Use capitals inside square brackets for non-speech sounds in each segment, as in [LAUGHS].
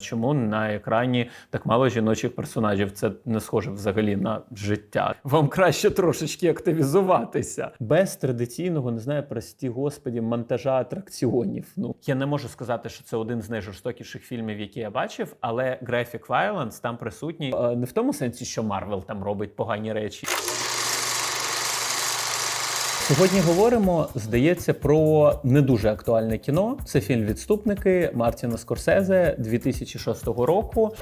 Чому на екрані так мало жіночих персонажів? Це не схоже взагалі на життя. Вам краще трошечки активізуватися без традиційного, не знаю, прості господі, монтажа атракціонів. Ну я не можу сказати, що це один з найжорстокіших фільмів, які я бачив, але Graphic Violence там присутній е, не в тому сенсі, що Марвел там робить погані речі. Сьогодні говоримо, здається, про не дуже актуальне кіно. Це фільм Відступники Мартіна Скорсезе 2006 року.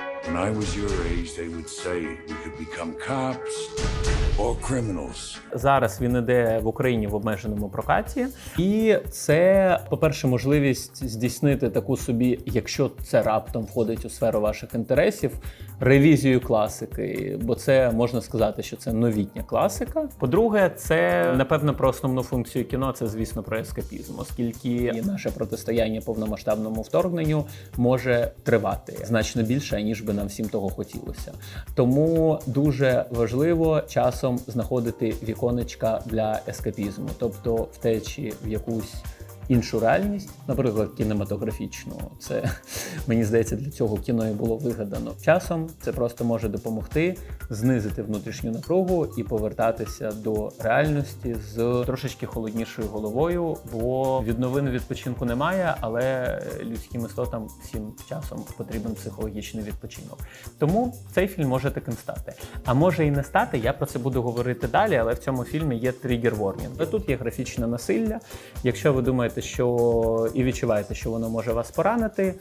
Зараз він іде в Україні в обмеженому прокаті, і це, по-перше, можливість здійснити таку собі, якщо це раптом входить у сферу ваших інтересів, ревізію класики, бо це можна сказати, що це новітня класика. По-друге, це напевно про основну функцію кіно. Це звісно про ескапізм, оскільки наше протистояння повномасштабному вторгненню може тривати значно більше, ніж би нам всім того хотілося. Тому дуже важливо часом знаходити віконечка для ескапізму, тобто втечі в якусь. Іншу реальність, наприклад, кінематографічну, це [LAUGHS] мені здається, для цього кіно і було вигадано. Часом це просто може допомогти знизити внутрішню напругу і повертатися до реальності з трошечки холоднішою головою, бо від новин відпочинку немає, але людським істотам всім часом потрібен психологічний відпочинок. Тому цей фільм може таким стати. А може і не стати. Я про це буду говорити далі, але в цьому фільмі є тригер ворнінг. Тут є графічне насилля. Якщо ви думаєте, що і відчуваєте, що воно може вас поранити,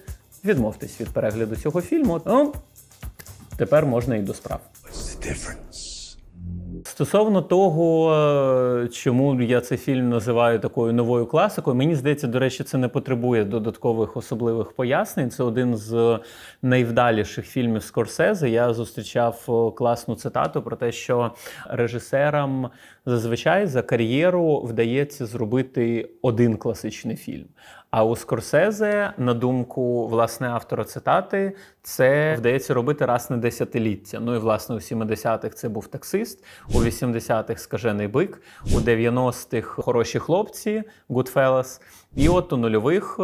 відмовтесь від перегляду цього фільму. Ну, тепер можна і до справ. Стосовно того, е, чому я цей фільм називаю такою новою класикою, мені здається, до речі, це не потребує додаткових особливих пояснень. Це один з найвдаліших фільмів Скорсезе. Я зустрічав е, класну цитату про те, що режисерам зазвичай за кар'єру вдається зробити один класичний фільм. А у Скорсезе, на думку власне автора цитати, це вдається робити раз на десятиліття. Ну і власне у 70-х це був таксист, у 80-х скажений бик, у 90-х хороші хлопці, Goodfellas, і от у нульових, е,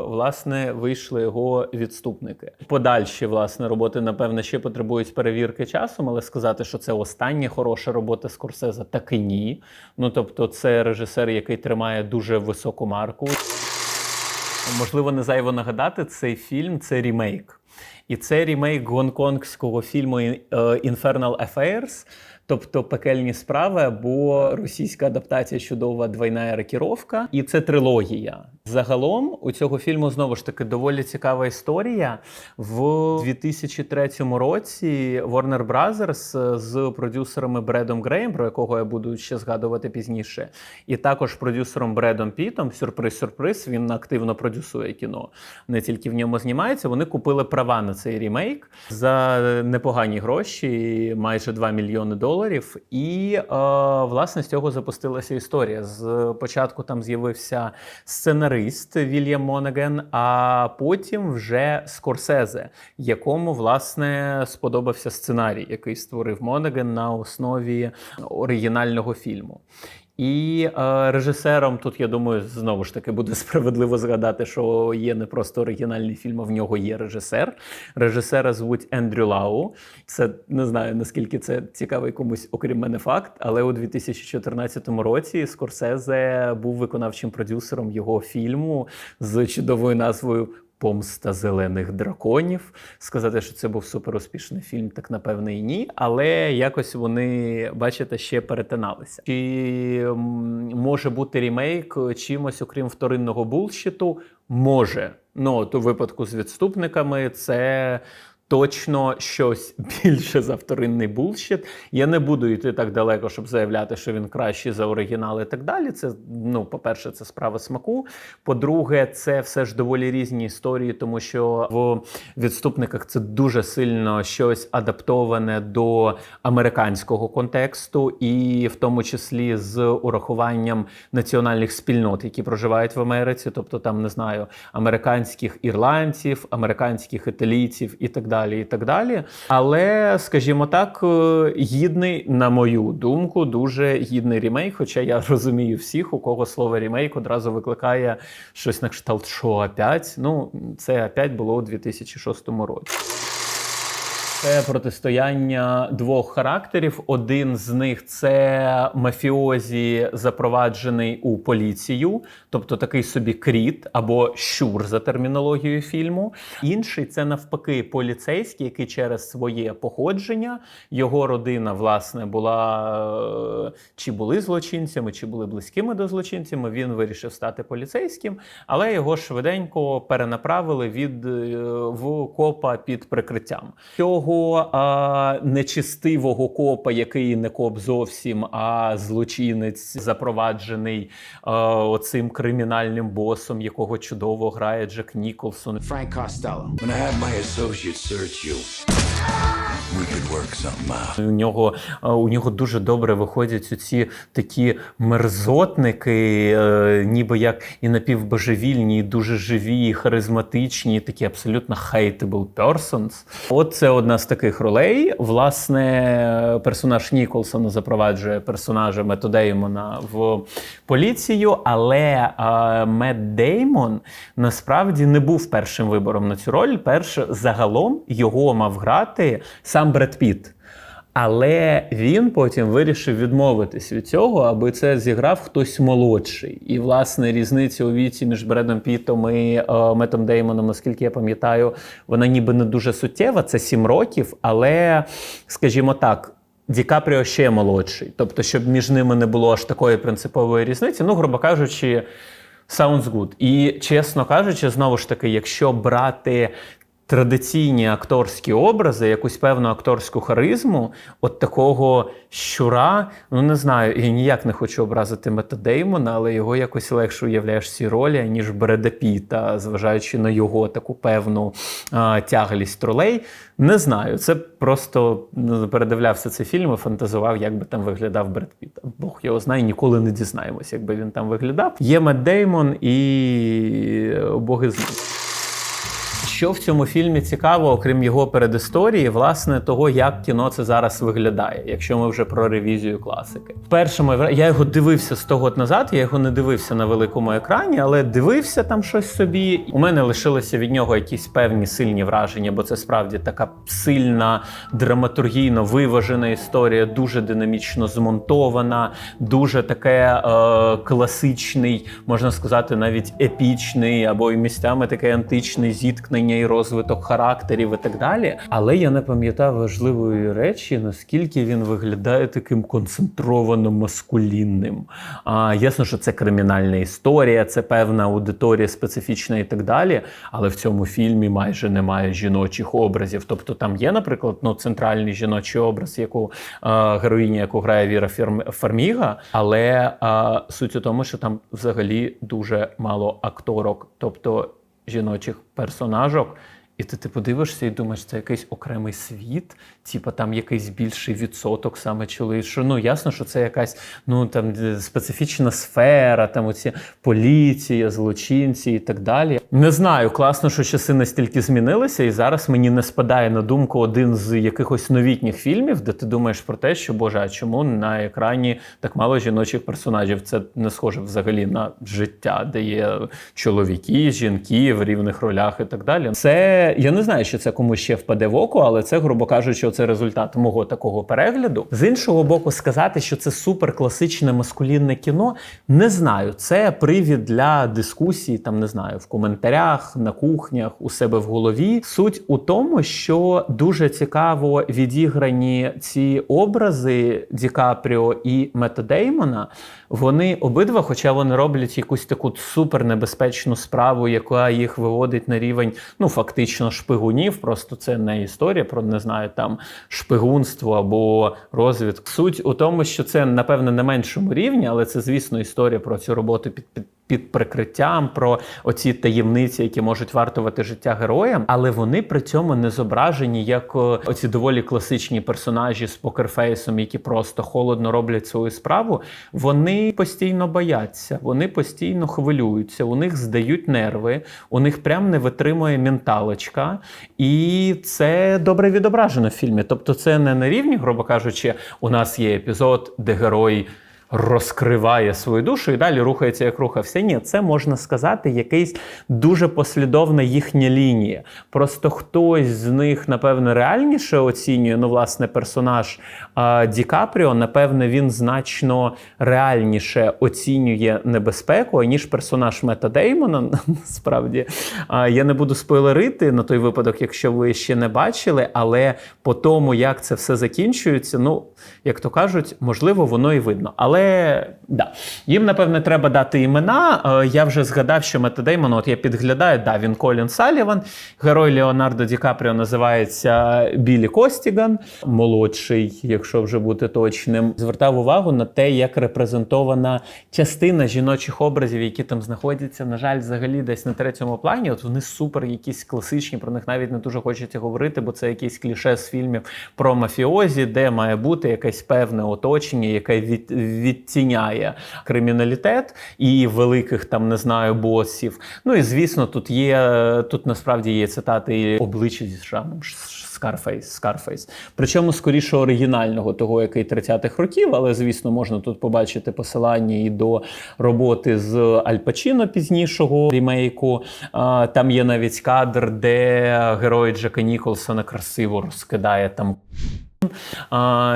власне, вийшли його відступники. Подальші власне роботи, напевне, ще потребують перевірки часом, але сказати, що це остання хороша робота Скорсезе, так і ні. Ну тобто, це режисер, який тримає дуже високу марку. Можливо, не зайво нагадати, цей фільм це рімейк. І це рімейк гонконгського фільму е, Infernal Affairs, тобто пекельні справи або російська адаптація чудова двойна рокіровка. І це трилогія. Загалом у цього фільму знову ж таки доволі цікава історія. В 2003 році Warner Brothers з продюсерами Бредом Греєм, про якого я буду ще згадувати пізніше, і також продюсером Бредом Пітом. Сюрприз-сюрприз. Він активно продюсує кіно, не тільки в ньому знімається. Вони купили права на цей рімейк за непогані гроші, майже 2 мільйони доларів. І е, власне з цього запустилася історія. З початку там з'явився сценарист Вільям Монеген, а потім вже Скорсезе, якому власне сподобався сценарій, який створив Монеген на основі оригінального фільму. І е, режисером тут, я думаю, знову ж таки буде [LAUGHS] справедливо згадати, що є не просто оригінальний фільм, а в нього є режисер. Режисера звуть Ендрю Лау. Це не знаю наскільки це цікавий комусь, окрім мене факт. Але у 2014 році Скорсезе був виконавчим продюсером його фільму з чудовою назвою. Помста зелених драконів. Сказати, що це був суперуспішний фільм, так напевне і ні. Але якось вони, бачите, ще перетиналися. Чи може бути рімейк чимось, окрім вторинного булщиту? Може. Ну, от у випадку з відступниками це. Точно щось більше за вторинний булщит. Я не буду йти так далеко, щоб заявляти, що він кращий за оригінал і так далі. Це, ну, по-перше, це справа смаку. По-друге, це все ж доволі різні історії, тому що в відступниках це дуже сильно щось адаптоване до американського контексту, і в тому числі з урахуванням національних спільнот, які проживають в Америці, тобто там не знаю, американських ірландців, американських італійців і так далі далі. і так далі. Але, скажімо так, е, гідний, на мою думку, дуже гідний рімейк. Хоча я розумію всіх, у кого слово рімейк одразу викликає щось на кшталт, що опять. Ну, це опять було у 2006 році. Це протистояння двох характерів. Один з них це мафіозі, запроваджений у поліцію, тобто такий собі кріт або щур за термінологією фільму. Інший це навпаки поліцейський, який через своє походження його родина власне була е, чи були злочинцями, чи були близькими до злочинцями. Він вирішив стати поліцейським, але його швиденько перенаправили від е, в копа під прикриттям. Цього а, нечистивого копа, який не коп зовсім, а злочинець, запроваджений а, оцим кримінальним босом, якого чудово грає Джек Ніколсон. Frank Костелло. When I have my associates search you. У нього у нього дуже добре виходять ці такі мерзотники, е, ніби як і напівбожевільні, і дуже живі, і харизматичні, і такі абсолютно hateable persons. От це одна з таких ролей. Власне, персонаж Ніколсона запроваджує персонажа Мето Деймона в поліцію, але е, Мет Деймон насправді не був першим вибором на цю роль. Перше, загалом його мав грати сам Бред Піт. Але він потім вирішив відмовитись від цього, аби це зіграв хтось молодший. І, власне, різниця у віці між Бредом Пітом і е, Метом Деймоном, наскільки я пам'ятаю, вона ніби не дуже суттєва, це сім років, але, скажімо так. Ді Капріо ще молодший. Тобто, щоб між ними не було аж такої принципової різниці, ну, грубо кажучи, sounds good. І чесно кажучи, знову ж таки, якщо брати традиційні акторські образи, якусь певну акторську харизму, от такого щура, ну не знаю, я ніяк не хочу образити Мета Деймона, але його якось легше уявляєш в цій ролі, ніж Бреда Піта, зважаючи на його таку певну а, тяглість ролей. Не знаю, це просто ну, передивлявся цей фільм і фантазував, як би там виглядав Бред Піт. Бог його знає, ніколи не дізнаємось, як би він там виглядав. Є Мет Деймон і боги з. Що в цьому фільмі цікаво, окрім його передісторії, власне, того, як кіно це зараз виглядає, якщо ми вже про ревізію класики. Перше вра- я його дивився 100 років назад, я його не дивився на великому екрані, але дивився там щось собі. У мене лишилися від нього якісь певні сильні враження, бо це справді така сильна, драматургійно виважена історія, дуже динамічно змонтована, дуже таке е, класичний, можна сказати, навіть епічний, або і місцями таке античний зіткнення і розвиток характерів і так далі. Але я не пам'ятав важливої речі, наскільки він виглядає таким концентровано маскулінним. А, ясно, що це кримінальна історія, це певна аудиторія специфічна і так далі. Але в цьому фільмі майже немає жіночих образів. Тобто там є, наприклад, ну, центральний жіночий образ, яку е, героїня, яку грає Віра Фарміга, але е, суть у тому, що там взагалі дуже мало акторок, тобто жіночих персонажок. І ти, ти подивишся і думаєш, це якийсь окремий світ, типа там якийсь більший відсоток саме чоловічого. Ну ясно, що це якась ну там е, специфічна сфера, там оці поліція, злочинці і так далі. Не знаю, класно, що часи настільки змінилися, і зараз мені не спадає на думку один з якихось новітніх фільмів, де ти думаєш про те, що боже, а чому на екрані так мало жіночих персонажів? Це не схоже взагалі на життя, де є чоловіки, жінки в рівних ролях і так далі. Це я не знаю, що це комусь ще впаде в око, але це, грубо кажучи, це результат мого такого перегляду. З іншого боку, сказати, що це супер класичне маскулінне кіно, не знаю. Це привід для дискусії, там не знаю, в коментарях, на кухнях, у себе в голові. Суть у тому, що дуже цікаво відіграні ці образи Ді Капріо і Мета Деймона. Вони обидва, хоча вони роблять якусь таку супернебезпечну справу, яка їх виводить на рівень, ну фактично, шпигунів. Просто це не історія про не знаю там шпигунство або розвідку. Суть у тому, що це напевне на меншому рівні, але це, звісно, історія про цю роботу під, під під прикриттям, про оці таємниці, які можуть вартувати життя героям, але вони при цьому не зображені як оці доволі класичні персонажі з покерфейсом, які просто холодно роблять свою справу. Вони постійно бояться, вони постійно хвилюються, у них здають нерви, у них прям не витримує менталочка. І це добре відображено в фільмі. Тобто, це не на рівні, грубо кажучи, у нас є епізод, де герой розкриває свою душу і далі рухається, як рухався. Ні, це можна сказати, якийсь дуже послідовна їхня лінія. Просто хтось з них, напевно, реальніше оцінює. Ну, власне, персонаж а, Ді Капріо, напевне, він значно реальніше оцінює небезпеку, ніж персонаж Мета Деймона. [LAUGHS] Насправді, а, я не буду спойлерити на той випадок, якщо ви ще не бачили, але по тому, як це все закінчується, ну, як то кажуть, можливо, воно і видно. Але да, їм, напевне, треба дати імена. Е, Я вже згадав, що Мета Деймон, от я підглядаю, да, він Колін Саліван. Герой Леонардо Ді Капріо називається Білі Костіган, молодший, якщо вже бути точним. Звертав увагу на те, як репрезентована частина жіночих образів, які там знаходяться, на жаль, взагалі десь на третьому плані. От вони супер, якісь класичні, про них навіть не дуже хочеться говорити, бо це якийсь кліше з фільмів про мафіозі, де має бути якесь певне оточення, яке від, відтіняє криміналітет і великих там не знаю босів. Ну і звісно, тут є тут насправді є цитати обличчя зі шрамом. Скарфейс, Скарфейс. Причому скоріше оригінального, того, який 30-х років, але звісно, можна тут побачити посилання і до роботи з Аль Пачіно пізнішого рімейку. Там є навіть кадр, де герой Джека Ніколсона красиво розкидає там.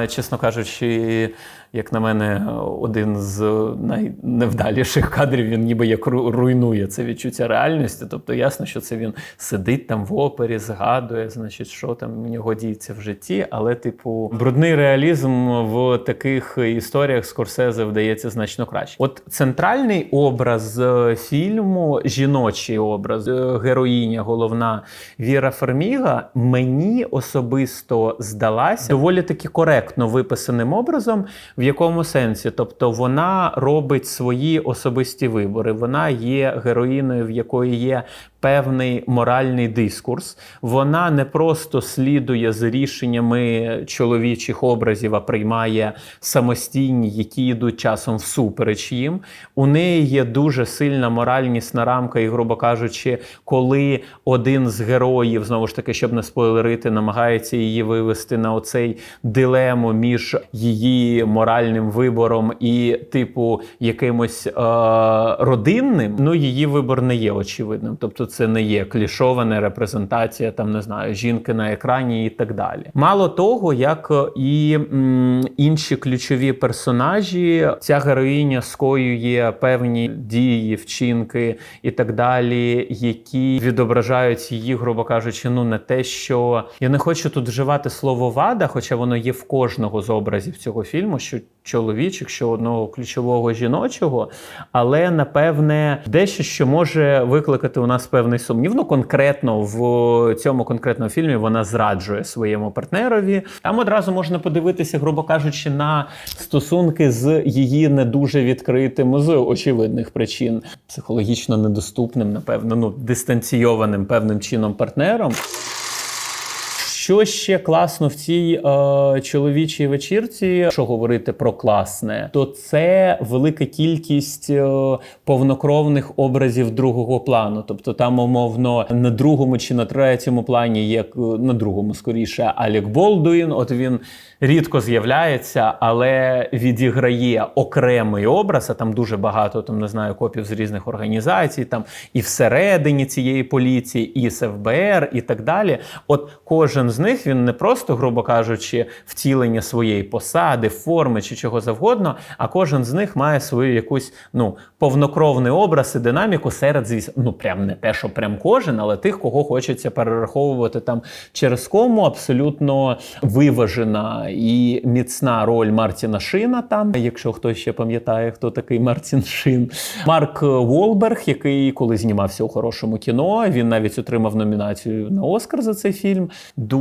Чесно кажучи, як на мене, один з найневдаліших кадрів він ніби як ру- руйнує це відчуття реальності. Тобто ясно, що це він сидить там в опері, згадує, значить, що там в нього діється в житті. Але, типу, брудний реалізм в таких історіях Скорсезе вдається значно краще. От центральний образ е, фільму, жіночий образ, е, героїня, головна Віра Ферміга, мені особисто здалася доволі таки коректно виписаним образом. В якому сенсі? Тобто вона робить свої особисті вибори. Вона є героїною, в якої є певний моральний дискурс. Вона не просто слідує з рішеннями чоловічих образів, а приймає самостійні, які йдуть часом всупереч їм. У неї є дуже сильна моральнісна рамка, і, грубо кажучи, коли один з героїв, знову ж таки, щоб не спойлерити, намагається її вивести на оцей дилему між її моральним вибором і, типу, якимось е- родинним, ну її вибор не є очевидним. Тобто, це не є клішована репрезентація, там не знаю, жінки на екрані і так далі. Мало того, як і м, інші ключові персонажі, ця героїня скоює певні дії, вчинки і так далі, які відображають її, грубо кажучи, ну не те, що я не хочу тут вживати слово вада, хоча воно є в кожного з образів цього фільму, що чоловічих, що одного ключового жіночого, але напевне дещо, що може викликати у нас певний сумнів. Ну, конкретно в цьому конкретному фільмі вона зраджує своєму партнерові. Там одразу можна подивитися, грубо кажучи, на стосунки з її не дуже відкритим з очевидних причин, психологічно недоступним, напевно, ну дистанційованим певним чином партнером. Що ще класно в цій е, чоловічій вечірці, що говорити про класне, то це велика кількість е, повнокровних образів другого плану. Тобто там, умовно, на другому чи на третьому плані є е, на другому скоріше Алік Болдуїн. От він рідко з'являється, але відіграє окремий образ. А там дуже багато там не знаю копів з різних організацій, там і всередині цієї поліції, і з ФБР, і так далі. От кожен з них він не просто, грубо кажучи, втілення своєї посади, форми чи чого завгодно, а кожен з них має свою якусь ну повнокровний образ і динаміку серед звісно, ну прям не те, що прям кожен, але тих, кого хочеться перераховувати там через кому абсолютно виважена і міцна роль Мартіна Шина. Там, якщо хтось ще пам'ятає, хто такий Мартін Шин, Марк Волберг, який коли знімався у хорошому кіно, він навіть отримав номінацію на Оскар за цей фільм.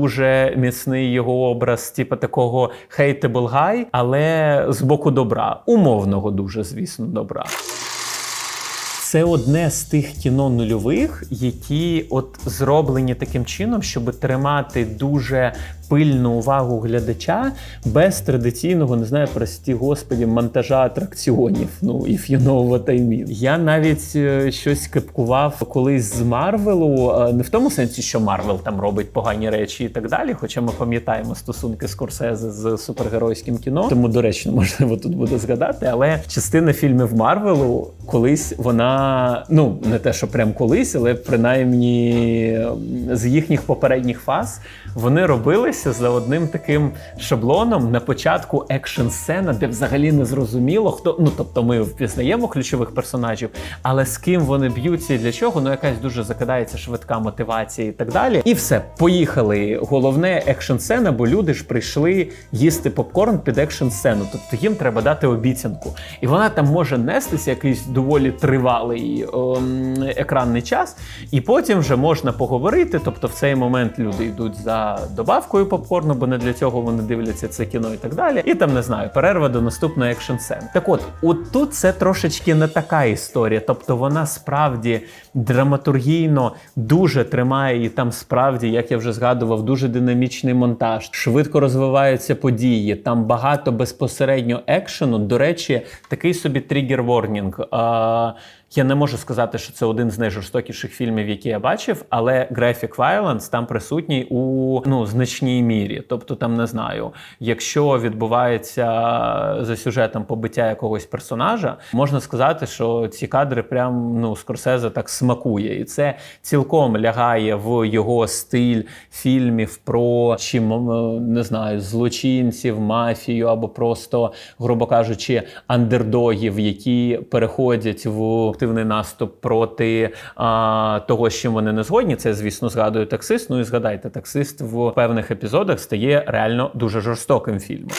Дуже міцний його образ, типу такого hateable guy, але з боку добра, умовного дуже, звісно, добра. це одне з тих кіно нульових, які от зроблені таким чином, щоб тримати дуже пильну увагу глядача без традиційного, не знаю, прості господі, монтажа атракціонів. Ну, if you know what I mean. Я навіть е, щось кепкував колись з Марвелу, е, не в тому сенсі, що Марвел там робить погані речі і так далі. Хоча ми пам'ятаємо стосунки Скорсезе з супергеройським кіно, тому доречно можливо тут буде згадати. Але частина фільмів Марвелу колись вона ну не те, що прям колись, але принаймні з їхніх попередніх фаз вони робилися за одним таким шаблоном на початку екшн сцена, де взагалі не зрозуміло, хто ну тобто ми впізнаємо ключових персонажів, але з ким вони б'ються і для чого, ну якась дуже закидається швидка мотивація і так далі. І все, поїхали. Головне екшн сцена, бо люди ж прийшли їсти попкорн під екшн сцену. Тобто їм треба дати обіцянку. І вона там може нестися якийсь доволі тривалий ем, екранний час, і потім вже можна поговорити. Тобто, в цей момент люди йдуть за добавкою попкорну, бо не для цього вони дивляться це кіно і так далі. І там не знаю, перерва до наступної екшн сцени. Так от, от тут це трошечки не така історія. Тобто вона справді драматургійно дуже тримає, і там справді, як я вже згадував, дуже динамічний монтаж, швидко розвиваються події. Там багато безпосередньо екшену. До речі, такий собі тригер ворнінг. А, я не можу сказати, що це один з найжорстокіших фільмів, які я бачив, але graphic violence там присутній у ну значній мірі. Тобто, там не знаю, якщо відбувається за сюжетом побиття якогось персонажа, можна сказати, що ці кадри прям ну Скорсезе так смакує, і це цілком лягає в його стиль фільмів про чим е, не знаю злочинців, мафію або просто, грубо кажучи, андердогів, які переходять в активний наступ проти а, того, з чим вони не згодні. Це, звісно, згадує таксист. Ну і згадайте, таксист в певних епізодах стає реально дуже жорстоким фільмом.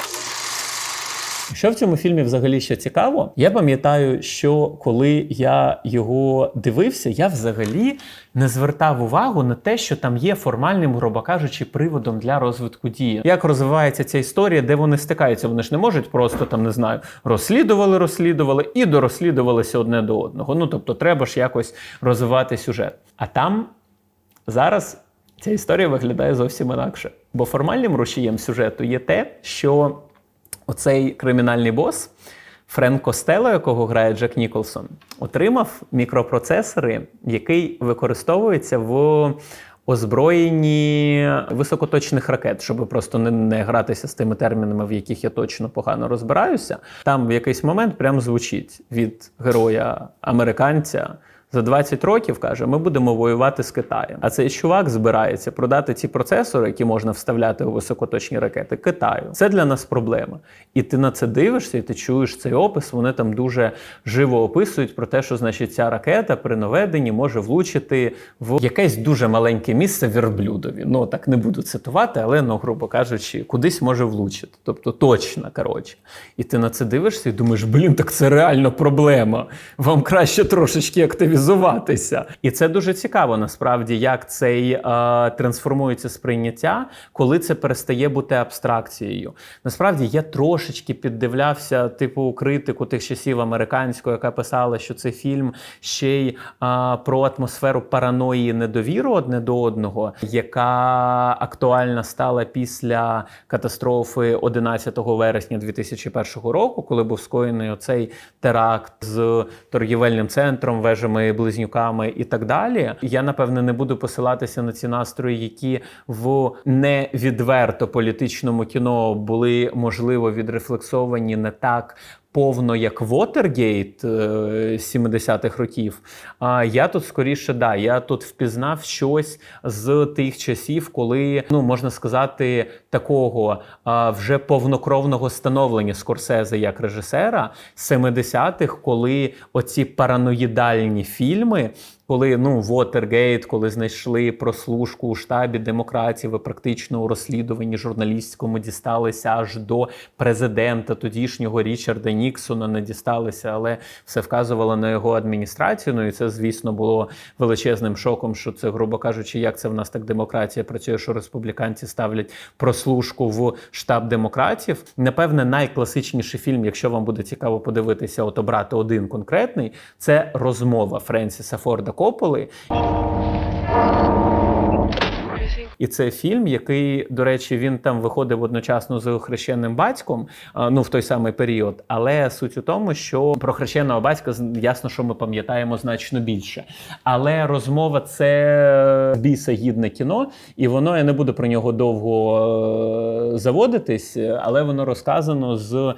Що в цьому фільмі взагалі ще цікаво? Я пам'ятаю, що коли я його дивився, я взагалі не звертав увагу на те, що там є формальним, грубо кажучи, приводом для розвитку дії. Як розвивається ця історія, де вони стикаються? Вони ж не можуть просто там не знаю, розслідували, розслідували і дорозслідувалися одне до одного. Ну тобто, треба ж якось розвивати сюжет. А там зараз ця історія виглядає зовсім інакше. Бо формальним рушієм сюжету є те, що оцей кримінальний бос Френк Костело, якого грає Джек Ніколсон, отримав мікропроцесори, який використовується в озброєнні високоточних ракет, щоб просто не, не гратися з тими термінами, в яких я точно погано розбираюся. Там в якийсь момент прям звучить від героя американця. За 20 років каже, ми будемо воювати з Китаєм. А цей чувак збирається продати ці процесори, які можна вставляти у високоточні ракети, Китаю. Це для нас проблема. І ти на це дивишся, і ти чуєш цей опис. Вони там дуже живо описують про те, що значить ця ракета при наведенні може влучити в якесь дуже маленьке місце верблюдові. Ну так не буду цитувати, але ну, грубо кажучи, кудись може влучити. Тобто точно, коротше. І ти на це дивишся і думаєш, блін, так це реально проблема. Вам краще трошечки активізуватися. І це дуже цікаво, насправді, як цей е, трансформується сприйняття, коли це перестає бути абстракцією. Насправді я трошечки піддивлявся, типу, критику тих часів американського, яка писала, що цей фільм ще й е, про атмосферу параної недовіру одне до одного, яка актуальна стала після катастрофи 11 вересня 2001 року, коли був скоєний оцей теракт з торгівельним центром, вежами близнюками і так далі. Я напевне не буду посилатися на ці настрої, які в невідверто політичному кіно були можливо відрефлексовані не так. Повно як Вотергейт 70-х років. А я тут скоріше да, я тут впізнав щось з тих часів, коли ну можна сказати, такого вже повнокровного становлення Скорсезе як режисера 70-х, коли оці параноїдальні фільми. Коли ну Вотергейт, коли знайшли прослушку у штабі демократів, і практично у розслідуванні журналістському дісталися аж до президента тодішнього Річарда Ніксона, не дісталися, але все вказувало на його адміністрацію. Ну і це, звісно, було величезним шоком, що це, грубо кажучи, як це в нас так демократія працює, що республіканці ставлять прослушку в штаб демократів. Напевне, найкласичніший фільм, якщо вам буде цікаво подивитися, от обрати один конкретний, це розмова Френсіса Форда Копполи. І це фільм, який, до речі, він там виходив одночасно з хрещеним батьком, ну в той самий період. Але суть у тому, що про хрещеного батька ясно, що ми пам'ятаємо значно більше. Але розмова це біса гідне кіно, і воно я не буду про нього довго е, заводитись, але воно розказано з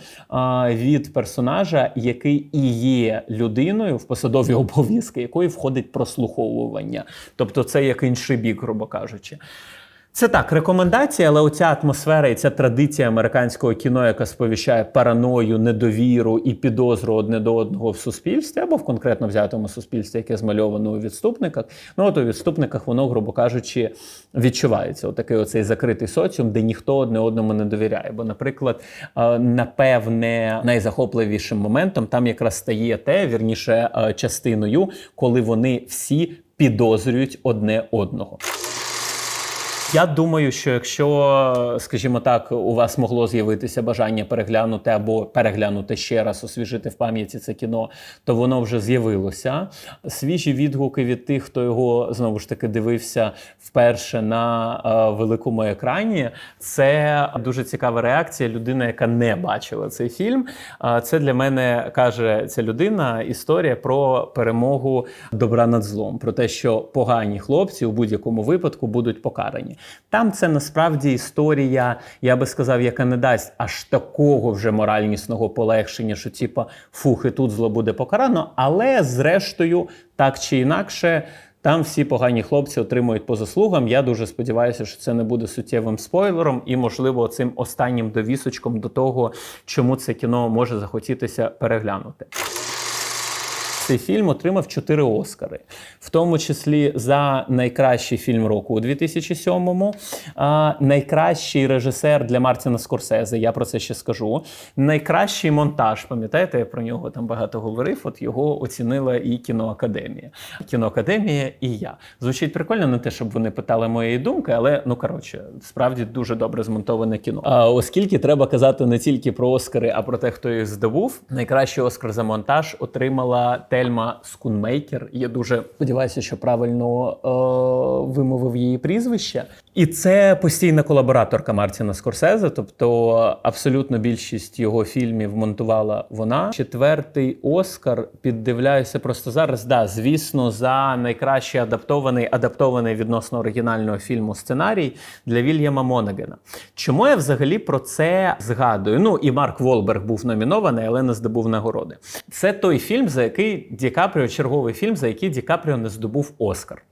від персонажа, який і є людиною в посадові обов'язки, якої входить прослуховування. Тобто, це як інший бік, грубо кажучи. Це так, рекомендації, але оця атмосфера і ця традиція американського кіно, яка сповіщає параною, недовіру і підозру одне до одного в суспільстві, або в конкретно взятому суспільстві, яке змальовано у відступниках. Ну от у відступниках воно, грубо кажучи, відчувається. Отакий оцей закритий соціум, де ніхто одне одному не довіряє. Бо, наприклад, е, напевне, найзахопливішим моментом там якраз стає те, вірніше, е, частиною, коли вони всі підозрюють одне одного. Я думаю, що якщо, скажімо так, у вас могло з'явитися бажання переглянути або переглянути ще раз, освіжити в пам'яті це кіно, то воно вже з'явилося. Свіжі відгуки від тих, хто його знову ж таки дивився вперше на е, великому екрані. Це дуже цікава реакція. Людина, яка не бачила цей фільм. Е, Це для мене каже ця людина історія про перемогу добра над злом, про те, що погані хлопці у будь-якому випадку будуть покарані. Там це насправді історія, я би сказав, яка не дасть аж такого вже моральнісного полегшення, що типа фух, і тут зло буде покарано, але зрештою, так чи інакше. Там всі погані хлопці отримують по заслугам. Я дуже сподіваюся, що це не буде суттєвим спойлером і, можливо, цим останнім довісочком до того, чому це кіно може захотітися переглянути. Цей фільм отримав чотири Оскари, в тому числі за найкращий фільм року у 2007-му, а, найкращий режисер для Мартіна Скорсезе. Я про це ще скажу. Найкращий монтаж. Пам'ятаєте, я про нього там багато говорив. От його оцінила і кіноакадемія. Кіноакадемія і я. Звучить прикольно, не те, щоб вони питали моєї думки, але ну коротше, справді дуже добре змонтоване кіно. А оскільки треба казати не тільки про Оскари, а про те, хто їх здобув. Найкращий Оскар за монтаж отримала Тельма Скунмейкер. Я дуже сподіваюся, що правильно е, вимовив її прізвище. І це постійна колабораторка Мартіна Скорсезе. Тобто, абсолютно більшість його фільмів монтувала вона. Четвертий Оскар піддивляюся просто зараз. Да, звісно, за найкращий адаптований адаптований відносно оригінального фільму сценарій для Вільяма Монагена. Чому я взагалі про це згадую? Ну і Марк Волберг був номінований, але не здобув нагороди. Це той фільм, за який Ді Капріо, черговий фільм, за який Ді Капріо не здобув Оскар.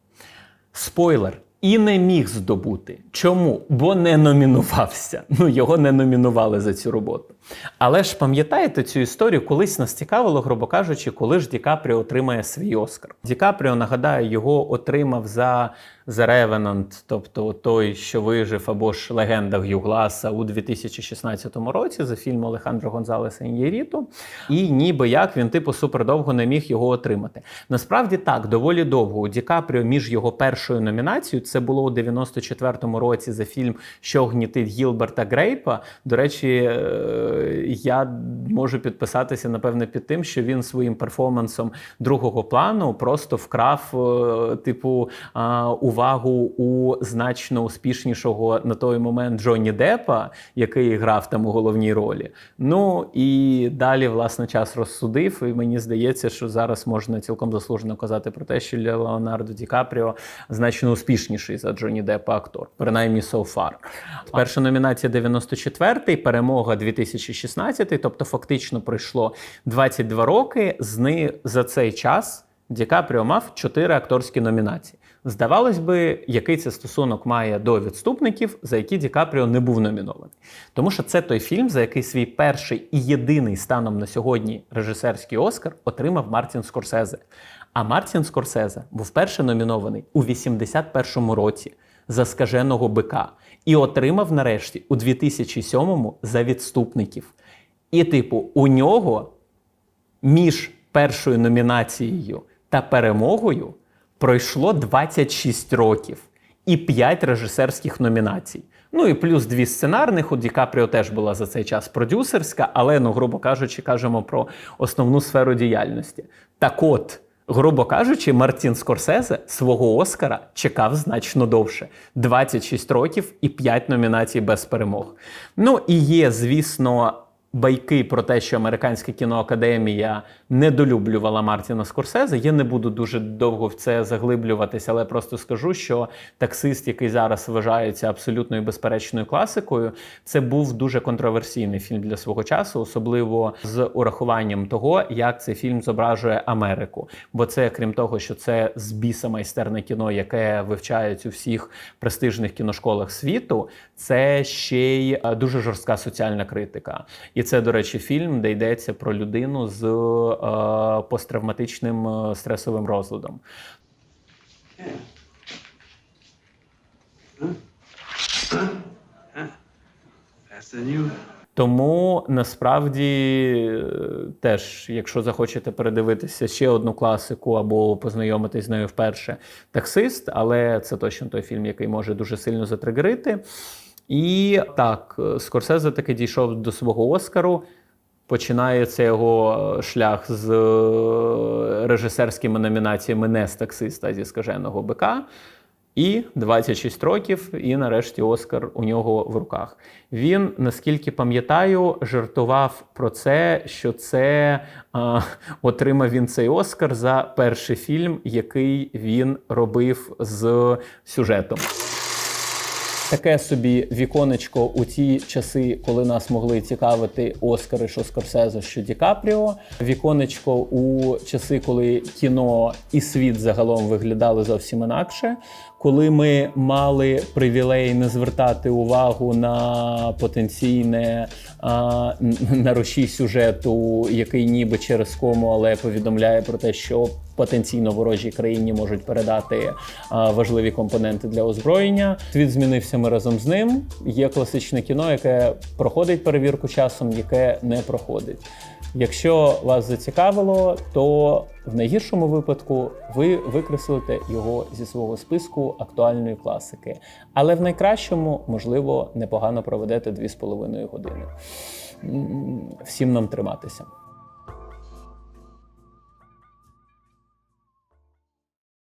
Спойлер. І не міг здобути. Чому? Бо не номінувався. Ну, його не номінували за цю роботу. Але ж пам'ятаєте цю історію? Колись нас цікавило, грубо кажучи, коли ж Ді Капріо отримає свій Оскар. Ді Капріо, нагадаю, його отримав за The Revenant, тобто той, що вижив, або ж легенда Гюгласа у 2016 році за фільм Олехандро Гонзалеса Ін'єріту. І ніби як він, типу, супердовго не міг його отримати. Насправді так, доволі довго. У Ді Капріо між його першою номінацією, це було у 94-му році за фільм Що гнітить Гілберта Грейпа. До речі, е, я можу підписатися, напевне, під тим, що він своїм перформансом другого плану просто вкрав, е, типу, увагу у значно успішнішого на той момент Джонні Деппа, який грав там у головній ролі. Ну і далі, власне, час розсудив. І мені здається, що зараз можна цілком заслужено казати про те, що Леонардо Ді Капріо значно успішніший за Джонні Деппа актор, принаймні so far. Перша номінація 94-й, перемога 2016, тобто фактично пройшло 22 роки. З них за цей час Ді Капріо мав 4 акторські номінації. Здавалось би, який це стосунок має до відступників, за які Ді Капріо не був номінований. Тому що це той фільм, за який свій перший і єдиний станом на сьогодні режисерський Оскар отримав Мартін Скорсезе. А Мартін Скорсезе був перше номінований у 81-му році за скаженого бика і отримав нарешті у 2007-му за відступників. І, типу, у нього між першою номінацією та перемогою пройшло 26 років і 5 режисерських номінацій. Ну і плюс дві сценарних. У Ді Капріо теж була за цей час продюсерська, але, ну, грубо кажучи, кажемо про основну сферу діяльності. Так от, грубо кажучи, Мартін Скорсезе свого Оскара чекав значно довше: 26 років і 5 номінацій без перемог. Ну і є, звісно. Байки про те, що американська кіноакадемія недолюблювала Мартіна Скорсезе. Я не буду дуже довго в це заглиблюватися, але просто скажу, що таксист, який зараз вважається абсолютною безперечною класикою, це був дуже контроверсійний фільм для свого часу, особливо з урахуванням того, як цей фільм зображує Америку. Бо це, крім того, що це з біса майстерне кіно, яке вивчають у всіх престижних кіношколах світу, це ще й е, дуже жорстка соціальна критика. І це, до речі, фільм, де йдеться про людину з е, посттравматичним е, стресовим розладом. Тому насправді е, теж, якщо захочете передивитися ще одну класику або познайомитись з нею вперше, таксист, але це точно той фільм, який може дуже сильно затригерити. І так, е, Скорсезе таки дійшов до свого Оскару. Починається його е, шлях з е, режисерськими номінаціями не з таксиста, зі скаженого бика. І 26 років, і нарешті Оскар у нього в руках. Він, наскільки пам'ятаю, жартував про це, що це а, отримав він цей Оскар за перший фільм, який він робив з сюжетом. Таке собі віконечко у ті часи, коли нас могли цікавити Оскари, що Скорсезе, що Ді Капріо. Віконечко у часи, коли кіно і світ загалом виглядали зовсім інакше. Коли ми мали привілей не звертати увагу на потенційне а, на рушій сюжету, який ніби через кому, але повідомляє про те, що потенційно ворожій країні можуть передати важливі компоненти для озброєння. Світ змінився ми разом з ним. Є класичне кіно, яке проходить перевірку часом, яке не проходить. Якщо вас зацікавило, то в найгіршому випадку ви викреслите його зі свого списку актуальної класики. Але в найкращому, можливо, непогано проведете 2,5 години. Всім нам триматися.